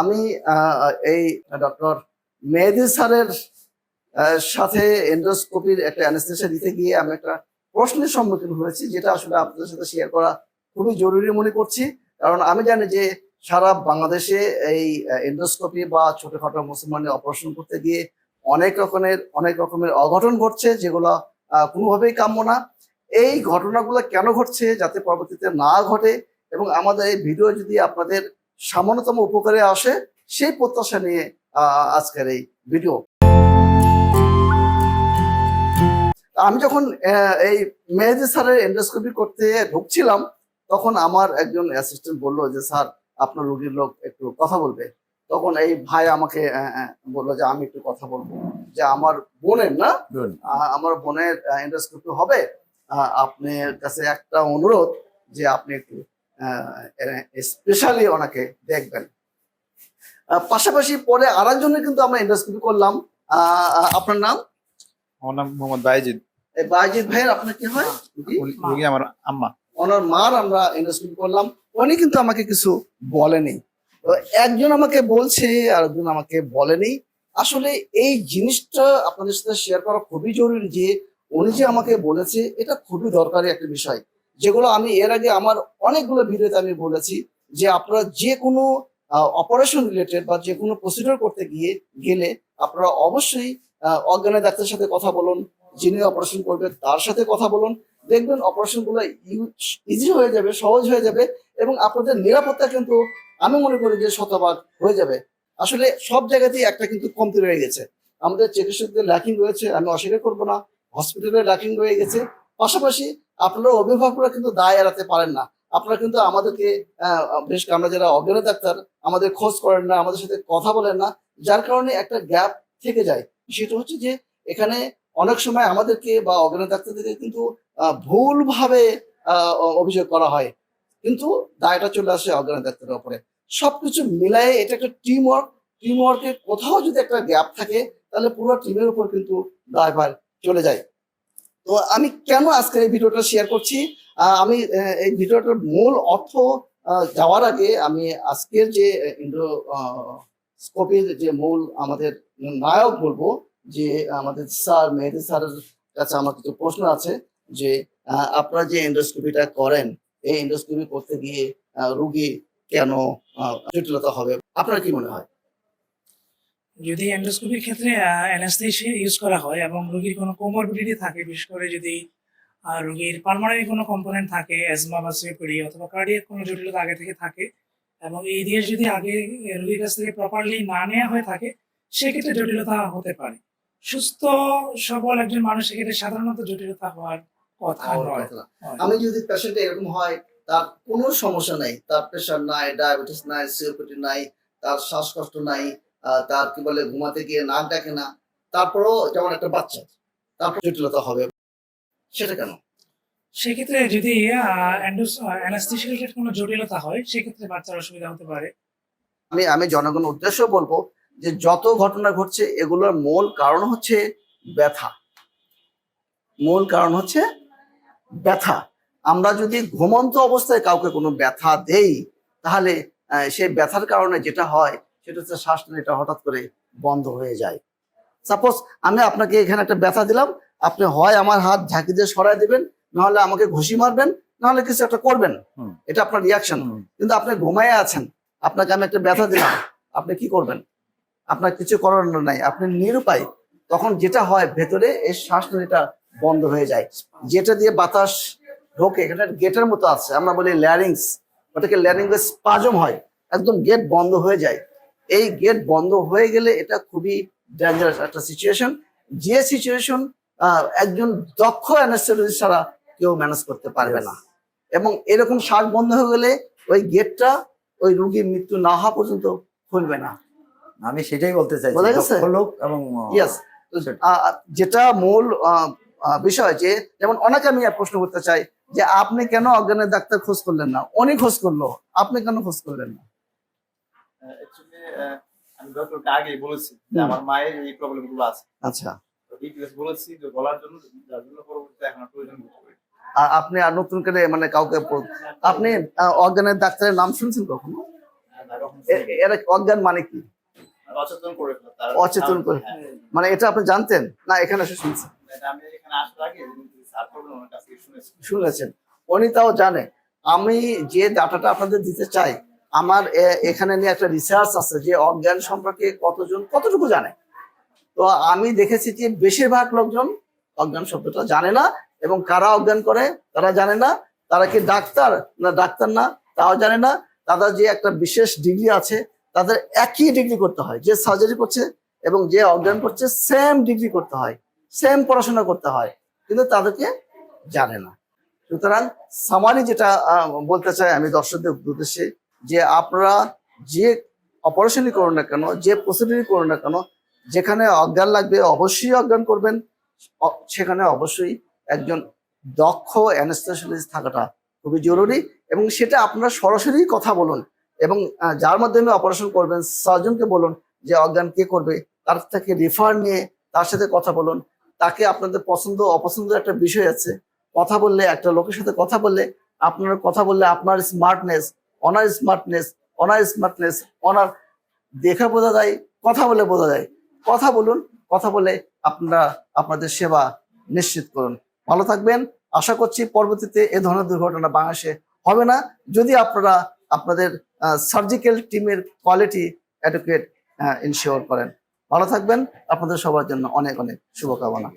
আমি এই ডক্টর মেহেদি স্যারের সাথে এন্ডোস্কোপির একটা অ্যানেস্থেসিয়া দিতে গিয়ে আমি একটা প্রশ্নের সম্মুখীন হয়েছি, যেটা আসলে আপনাদের সাথে শেয়ার করা খুবই জরুরি মনে করছি। কারণ আমি জানি যে সারা বাংলাদেশে এই এন্ডোস্কোপি বা ছোটখাটো মুসলমানের অপারেশন করতে গিয়ে অনেক রকমের অনেক রকমের অঘটন ঘটছে, যেগুলো কোনোভাবেই কাম্য না। এই ঘটনাগুলো কেন ঘটছে যাতে পরবর্তীতে না ঘটে, এবং আমাদের এই ভিডিও যদি আপনাদের সামান্যতম উপকারে আসে সেই প্রত্যাশা নিয়ে আজকের এই ভিডিও আমি যখন এই মেহেদি স্যারের এন্ডোস্কোপি করতে ঢুকছিলাম তখন আমার একজন অ্যাসিস্ট্যান্ট বলল যে স্যার আপনার রুগীর লোক একটু কথা বলবে। তখন এই ভাই আমাকে বলল যে আমি একটু কথা বলব। যে আমার বোনের না? আমার বোনের এন্ডোস্কোপি হবে। আপনার কাছে একটা অনুরোধ যে আপনি একটু স্পেশালি ওনাকে দেখবেন। আহ, পাশাপাশি পরে আর একজনের কিন্তু আমরা এন্ডোস্কোপি করলাম। আপনার নাম? আমার নাম মোহাম্মদ বাইজিদ এই বাইজিৎ ভাইয়ের আপনার কি হয়? উনি- আমার আম্মা। ওনার মার আমরা এন্ডোস্কোপি করলাম। উনি কিন্তু আমাকে কিছু বলেনি। একজন আমাকে বলছে আর একজন আমাকে বলেনি। আসলে এই জিনিসটা আপনাদের সাথে শেয়ার করা খুবই জরুরি যে উনি যে আমাকে বলেছে এটা খুবই দরকারি একটা বিষয়। যেগুলো আমি এর আগে আমার অনেকগুলো ভিডিওতে আমি বলেছি যে আপনারা যে কোনো অপারেশন রিলেটেড বা যে কোনো প্রসিডিওর করতে গিয়ে, গেলে আপনারা অবশ্যই অজ্ঞানের ডাক্তারের সাথে কথা বলুন, যিনি অপারেশন করবে তার সাথে কথা বলুন। দেখবেন অপারেশনগুলো ইজি হয়ে যাবে, সহজ হয়ে যাবে এবং আপনাদের নিরাপত্তা কিন্তু আমি মনে করি যে শতভাগ হয়ে যাবে। আসলে সব জায়গাতেই একটা কিন্তু কমতি রয়ে গেছে। আমাদের চিকিৎসকদের ল্যাকিং রয়েছে, আমি অস্বীকার করব না। হসপিটালে ল্যাকিং রয়ে গেছে। পাশাপাশি আপনারা অভিভাবকরা কিন্তু দায় এড়াতে পারেন না। আপনারা কিন্তু আমাদেরকে বেশ আমরা যারা অজ্ঞান ডাক্তার, আমাদের খোঁজ করেন না, আমাদের সাথে কথা বলেন না, যার কারণে একটা গ্যাপ থেকে যায়। সেটা হচ্ছে যে, এখানে অনেক সময় আমাদেরকে বা অজ্ঞান ডাক্তারদেরকে কিন্তু ভুলভাবে অভিযোগ করা হয়। কিন্তু দায়টা চলে আসে অজ্ঞান ডাক্তারের উপরে সবকিছু মিলায়ে এটা একটা টিম ওয়ার্ক টিম ওয়ার্কের কোথাও যদি একটা গ্যাপ থাকে, তাহলে পুরো টিমের উপর কিন্তু দায়ভার চলে যায়। তো আমি কেন আজকের এই ভিডিওটা শেয়ার করছি? আমি এই ভিডিওটার মূল অর্থ যাওয়ার আগে আমি আজকের যে ইন্ডো স্কোপের যে মূল আমাদের নায়ক বলব, যে আমাদের স্যার, মেহেদি স্যারের কাছে আমার কিছু প্রশ্ন আছে, যে আপনারা যে এন্ডোস্কোপিটা করেন, এই এন্ডোস্কোপি করতে গিয়ে রুগী কেন জটিলতা হবে? আপনার কি মনে হয়? যদি এন্ডোস্কোপির ক্ষেত্রে অ্যানাস্থেশিয়া ইউজ করা হয় এবং রোগীর কোনো কোমরবিডিটি থাকে বিশেষ করে যদি রোগীর পালমারি কোনো কম্পোনেন্ট থাকে অ্যাজমা বা সিওপিডি অথবা কার্ডিয়াক কোনো জটিলতা আগে থেকে থাকে এবং এই দিয়ে যদি আগে রোগীর কাছ থেকে প্রপারলি না নেওয়া হয়ে থাকে সেক্ষেত্রে জটিলতা হতে পারে। সুস্থ সবল একজন মানুষের ক্ষেত্রে সাধারণত জটিলতা হওয়ার কথা নয়। আমি যদি পেশেন্ট এরকম হয় তার কোনো সমস্যা নাই তার প্রেশার নাই ডায়াবেটিস নাই সিওপিডি নাই তার শ্বাসকষ্ট নাই তার কি বলে ঘুমাতে গিয়ে নাক ডাকে না তারপরেও যেমন একটা বাচ্চা তারপর জটিলতা হবে। সেটা কেন? সেক্ষেত্রে যদি কোনো জটিলতা হয় সেক্ষেত্রে বাচ্চার অসুবিধা হতে পারে। আমি আমি জনগণের উদ্দেশ্য বলব যে যত ঘটনা ঘটছে এগুলোর মূল কারণ হচ্ছে ব্যথা। মূল কারণ হচ্ছে ব্যথা। আমরা যদি ঘুমন্ত অবস্থায় কাউকে কোনো ব্যথা দেই তাহলে সেই ব্যথার কারণে যেটা হয় সেটা হচ্ছে শ্বাস এটা হঠাৎ করে বন্ধ হয়ে যায়। সাপোজ আমি আপনাকে এখানে একটা ব্যথা দিলাম আপনি হয় আমার হাত ঝাঁকি দিয়ে সরাই দেবেন নাহলে আমাকে ঘুষি মারবেন নাহলে কিছু একটা করবেন। এটা আপনার রিয়াকশন কিন্তু আপনি ঘুমায় আছেন আপনাকে আমি একটা ব্যথা দিলাম আপনি কি করবেন? আপনার কিছু করার নাই আপনি নিরুপায়। তখন যেটা হয় ভেতরে এই শ্বাস নলীটা বন্ধ হয়ে যায়। যেটা দিয়ে বাতাস ঢোকে এখানে গেটের মতো আছে আমরা বলি ল্যারিংস ওটাকে ল্যারিংস স্পাজম হয় একদম গেট বন্ধ হয়ে যায়। এই গেট বন্ধ হয়ে গেলে এটা খুবই ডেঞ্জারাস একটা সিচুয়েশন যে সিচুয়েশন একজন দক্ষ অ্যানাস্থেটিস্ট ছাড়া কেউ ম্যানেজ করতে পারবে না। এবং এরকম শ্বাস বন্ধ হয়ে গেলে ওই গেটটা ওই রুগীর মৃত্যু না হওয়া পর্যন্ত খুলবে না। আমি সেটাই বলতে চাই বোঝা গেছে? এবং আহ, ইয়েস যেটা মূল বিষয় যে যেমন অনেকে আমি প্রশ্ন করতে চাই যে আপনি কেন অজ্ঞানের ডাক্তার খোঁজ করলেন না? অনেক খোঁজ করল আপনি কেন খোঁজ করলেন না? অ্যাকচুয়ালি আমি ডক্টরকে আগেই বলেছি যে আমার মায়ের এই প্রবলেমগুলো আছে। আচ্ছা। তো ডিটেলস বলেছি যে বলার জন্য যার জন্য পরবর্তীতে এখন প্রয়োজন আর আপনি আর নতুন করে মানে কাউকে আপনি অজ্ঞানের ডাক্তারের নাম শুনছেন কখনো? এরা অজ্ঞান মানে কি? অচেতন করে অচেতন করে। হ্যাঁ, মানে এটা আপনি জানতেন? না এখানে এসে শুনছেন? আগে শুনেছেন। উনি তাও জানে। আমি যে ডাটাটা আপনাদের দিতে চাই আমার এখানে নিয়ে একটা রিসার্চ আছে যে অজ্ঞান সম্পর্কে কতজন, কতটুকু জানে? তো আমি দেখেছি যে বেশিরভাগ লোকজন অজ্ঞান শব্দটা জানে না এবং কারা অজ্ঞান করে, তারা জানে না। তারা কি ডাক্তার না ডাক্তার না, তাও জানে না। তাদের যে একটা বিশেষ ডিগ্রি আছে, তাদের একই ডিগ্রি করতে হয়। যে সার্জারি করছে এবং যে অজ্ঞান করছে সেম ডিগ্রি করতে হয়। সেম পড়াশোনা করতে হয়। কিন্তু তাদেরকে জানে না। সুতরাং সামারি যেটা বলতে চাই আমি দর্শকদের উদ্দেশ্যে যে আপনারা যে অপারেশনই করুন না কেন, যে প্রসিডিউরই করুন না কেন, যেখানে অজ্ঞান লাগবে অবশ্যই অজ্ঞান করবেন। সেখানে অবশ্যই একজন দক্ষ অ্যানেস্থেশিয়ালিস্ট থাকাটা খুবই জরুরি এবং সেটা আপনারা সরাসরি কথা বলুন এবং যার মাধ্যমে অপারেশন করবেন সার্জনকে বলুন যে অজ্ঞান কে করবে, তার থেকে রেফার নিয়ে তার সাথে কথা বলুন। তাকে আপনাদের পছন্দ, অপছন্দের একটা বিষয় আছে। কথা বললে একটা লোকের সাথে কথা বললে, আপনার কথা বললে আপনার স্মার্টনেস অনার স্মার্টনেস অনার স্মার্টনেস অনার দেখা বোঝা যায়, কথা বলে বোঝা যায়। কথা বলুন, কথা বলে আপনারা আপনাদের সেবা নিশ্চিত করুন। ভালো থাকবেন। আশা করছি পরবর্তীতে এ ধরনের দুর্ঘটনা বাংলাদেশে হবে না। যদি আপনারা আপনাদের সার্জিক্যাল টিমের কোয়ালিটি অ্যাডুকেট ইনশিওর করেন। ভালো থাকবেন। আপনাদের সবার জন্য অনেক অনেক শুভকামনা।